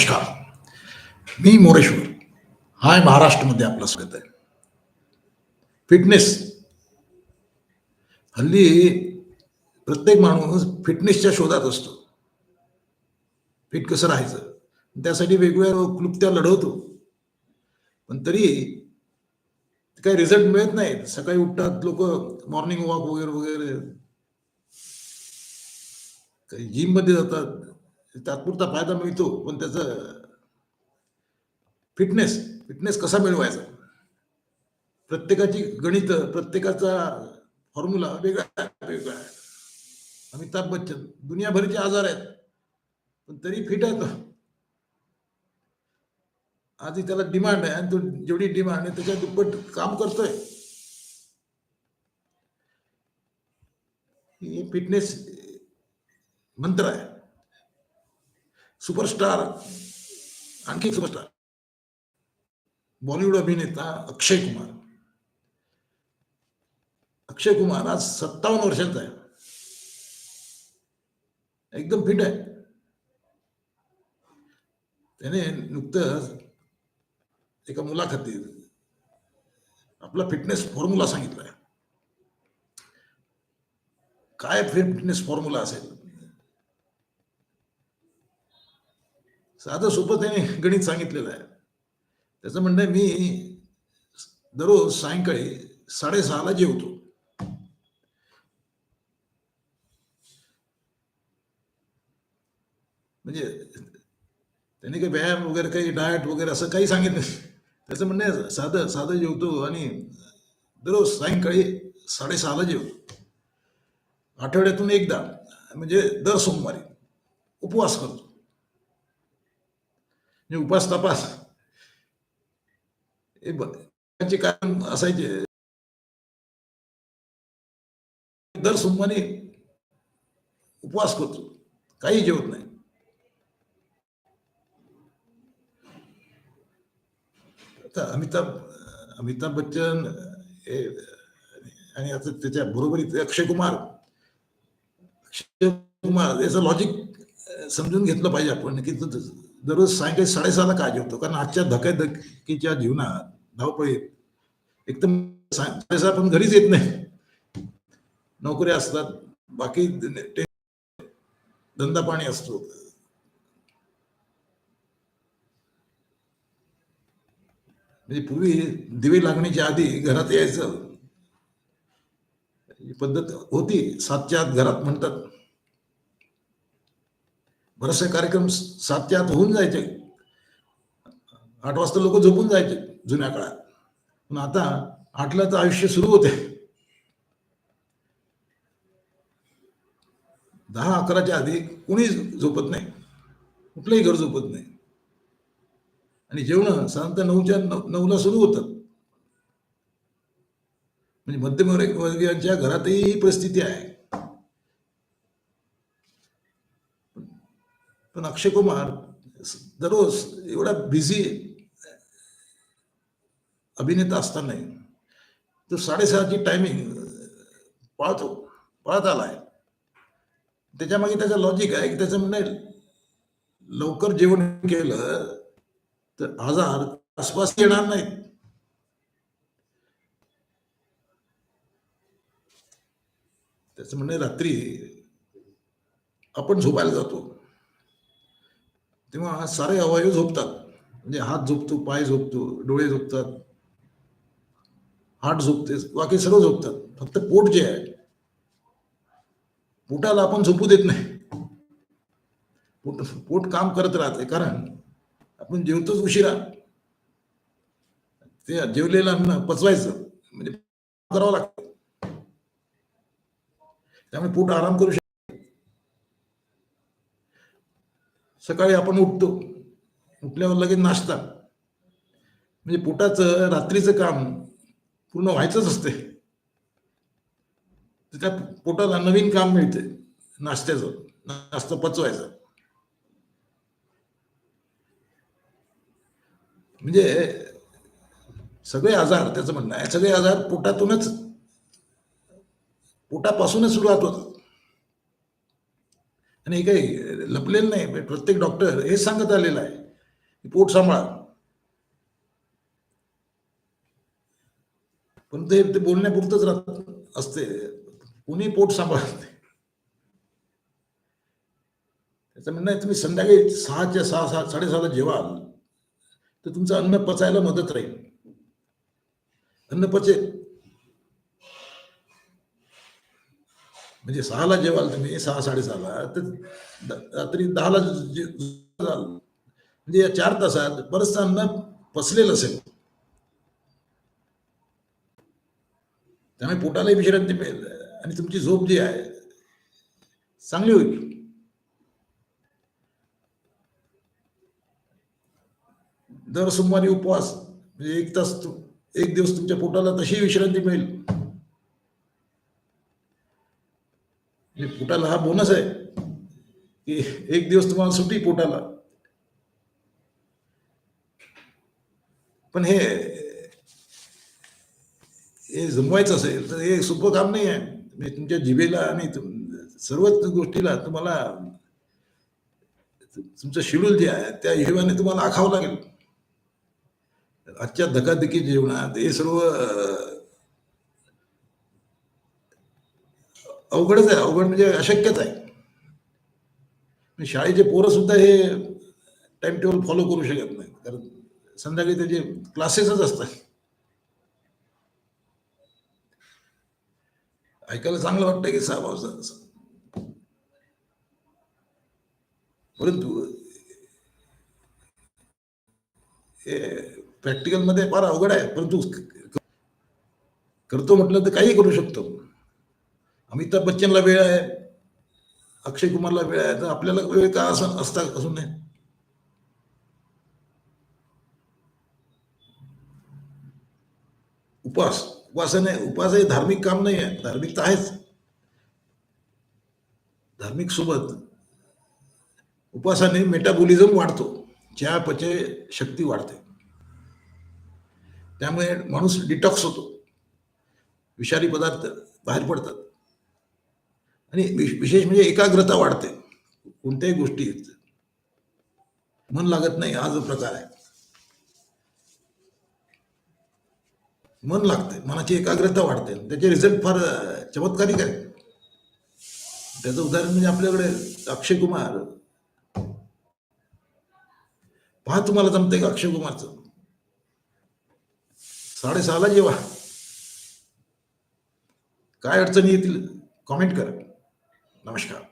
नमस्कार. मी मोरेश्वर. हाय महाराष्ट्रमध्ये आपलं स्वागत आहे. फिटनेस हल्ली प्रत्येक माणूस फिटनेसच्या शोधात असतो. फिट कसं राहायचं? त्यासाठी वेगवेगळ्या क्लुप्त्या लढवतो. पण तरी काही रिझल्ट मिळत नाहीत. सकाळी उठतात लोक मॉर्निंग वॉक वगैरे वगैरे. काही जिममध्ये जातात. तात्पुरता फायदा मिळतो पण त्याचं फिटनेस फिटनेस कसा मिळवायचा? प्रत्येकाची गणित प्रत्येकाचा फॉर्म्युला वेगळा आहे, वेगळा आहे. अमिताभ बच्चन दुनियाभरचे आजार आहेत पण तरी फिट आहे तो. आधी त्याला डिमांड आहे आणि तो जेवढी डिमांड आहे त्याच्या दुप्पट काम करतोय. हे फिटनेस मंत्र आहे. सुपरस्टार आणखी सुपरस्टार. बॉलिवूड अभिनेता अक्षय कुमार. अक्षय कुमार आज सत्तावन्न वर्षांचा आहे. एकदम फिट आहे. त्याने नुकतंच एका मुलाखतीत आपला फिटनेस फॉर्म्युला सांगितलाय. काय फिटनेस फॉर्म्युला असेल? साधं सोपं त्याने गणित सांगितलेलं आहे. त्याचं म्हणणं आहे मी दररोज सायंकाळी साडेसहाला जेवतो. म्हणजे त्याने काही व्यायाम वगैरे काही डाएट वगैरे असं काही सांगितलं नाही. त्याचं म्हणणं आहे साधं साधं जेवतो आणि दररोज सायंकाळी साडेसहाला जेवतो. आठवड्यातून एकदा म्हणजे दर सोमवारी उपवास करतो. म्हणजे उपास तपास. हे त्यांचे कारण असायचे. दर सोमवारी उपवास करतो. काही जेवत नाही. आता अमिताभ अमिताभ बच्चन हे आणि आता त्याच्या बरोबरीत अक्षय कुमार. अक्षय कुमार याचं लॉजिक समजून घेतलं पाहिजे आपण की दररोज सायंकाळी साडेसहाला काय जेवतो कारण आजच्या धकाधकीच्या जीवनात धावपळीत एकदम साडेसहा पण घरीच येत नाही. नोकऱ्या असतात बाकी धंदा पाणी असतो. म्हणजे पूर्वी दिवे लागण्याच्या आधी घरात यायचं. पद्धत होती सातच्या आत घरात म्हणतात. बरेचसे कार्यक्रम सातच्या आत होऊन जायचे. आठ वाजता लोक झोपून जायचे जुन्या काळात. पण आता आठला तर आयुष्य सुरू होते दहा अकराच्या आधी कुणी झोपत नाही. कुठलंही घर झोपत नाही. आणि जेवण साधारणतः नऊच्या नऊ- नऊला सुरू होतात. म्हणजे मध्यमवर्गीयांच्या घरातही ही परिस्थिती आहे. पण अक्षय कुमार दररोज एवढा बिझी अभिनेता असतानाही तो साडेसहाची टायमिंग पाळतो पाळत आलाय. त्याच्यामागे त्याचं लॉजिक आहे की त्याचं म्हणणं लवकर जेवण केलं तर आजार आसपास येणार नाहीत. त्याचं म्हणणं रात्री आपण झोपायला जातो. तेव्हा सारे अवयव झोपतात. म्हणजे हात झोपतो पाय झोपतो डोळे झोपतात. हात झोपते बाकी सर्व झोपतात. फक्त पोट जे आहे पोटाला आपण झोपू देत नाही. पोट पोट काम करत राहते. कारण आपण जेवतोच उशिरा. ते जेवलेलं अन्न पचवायचं. म्हणजे करावं लागतं. त्यामुळे पोट आराम करू शकतो सकाळी आपण उठतो. उठल्यावर लगेच नाश्ता. म्हणजे पोटाचं रात्रीचं काम पूर्ण व्हायचंच असते तर त्या पोटाला नवीन काम मिळते नाश्त्याचं नाश्ता पचवायचं. म्हणजे सगळे आजार त्याचं म्हणणं आहे सगळे आजार पोटातूनच पोटापासूनच सुरुवात होतात. आणि हे काही लपलेलं नाही. प्रत्येक डॉक्टर हे सांगत आलेलं आहे. पोट सांभाळा. पण ते ते बोलण्यापुरतच राहत असते. कोणी पोट सांभाळत नाही. त्याचं म्हणणं आहे तुम्ही संध्याकाळी सहाच्या सहा सहा साडेसहाला जेवाल तर तुमचं अन्न पचायला मदत राहील. अन्न पचेल. म्हणजे सहाला जेवाल तुम्ही सहा साडेसहाला. तर रात्री दहाला जाल. म्हणजे या चार तासात बरंच अन्न पसलेलं असेल. त्यामुळे पोटालाही विश्रांती मिळेल आणि तुमची झोप जी आहे चांगली होईल. दर सोमवारी उपवास म्हणजे एक तास एक दिवस तुमच्या पोटाला तशी विश्रांती मिळेल म्हणजे पोटाला हा बोनस आहे. की एक दिवस तुम्हाला सुटी पोटाला. पण हे हे जमवायचं असेल तर हे सोपं काम नाही आहे. म्हणजे तुमच्या जिभेला आणि तुम- सर्वच गोष्टीला तुम्हाला तुमचं शेड्यूल जे आहे त्या हिशोबाने तुम्हाला आखावं लागेल. आजच्या धकाधकी जेवणात हे सर्व अवघडच आहे. अवघड म्हणजे अशक्यच आहे. शाळेचे पोरं सुद्धा हे टाइम टेबल फॉलो करू शकत नाही कारण संध्याकाळी त्याचे क्लासेसच असतात. ऐकायला चांगलं वाटतं की सहा पावसाचं परंतु हे प्रॅक्टिकलमध्ये फार अवघड आहे. परंतु करतो म्हटलं तर काही करू शकतो. अमिताभ बच्चनला वेळ आहे अक्षय कुमारला वेळ आहे तर आपल्याला वेळ का असं असता असून नाही उपास उपासना उपास हे धार्मिक काम नाही आहे धार्मिक तर आहेच. धार्मिक सोबत उपासाने मेटाबोलिझम वाढतो चयापचय शक्ती वाढते. त्यामुळे माणूस डिटॉक्स होतो. विषारी पदार्थ बाहेर पडतात. आणि विशेष म्हणजे एकाग्रता वाढते. कोणत्याही गोष्टीत मन लागत नाही हा जो प्रकार आहे. मन लागते मनाची एकाग्रता वाढते. त्याचे रिझल्ट फार चमत्कारिक आहे त्याचं उदाहरण म्हणजे आपल्याकडे अक्षय कुमार. पहा तुम्हाला जमतंय का अक्षय कुमारचं? साडेसहाला जेव्हा काय अडचणी येतील? कॉमेंट करा. नमस्कार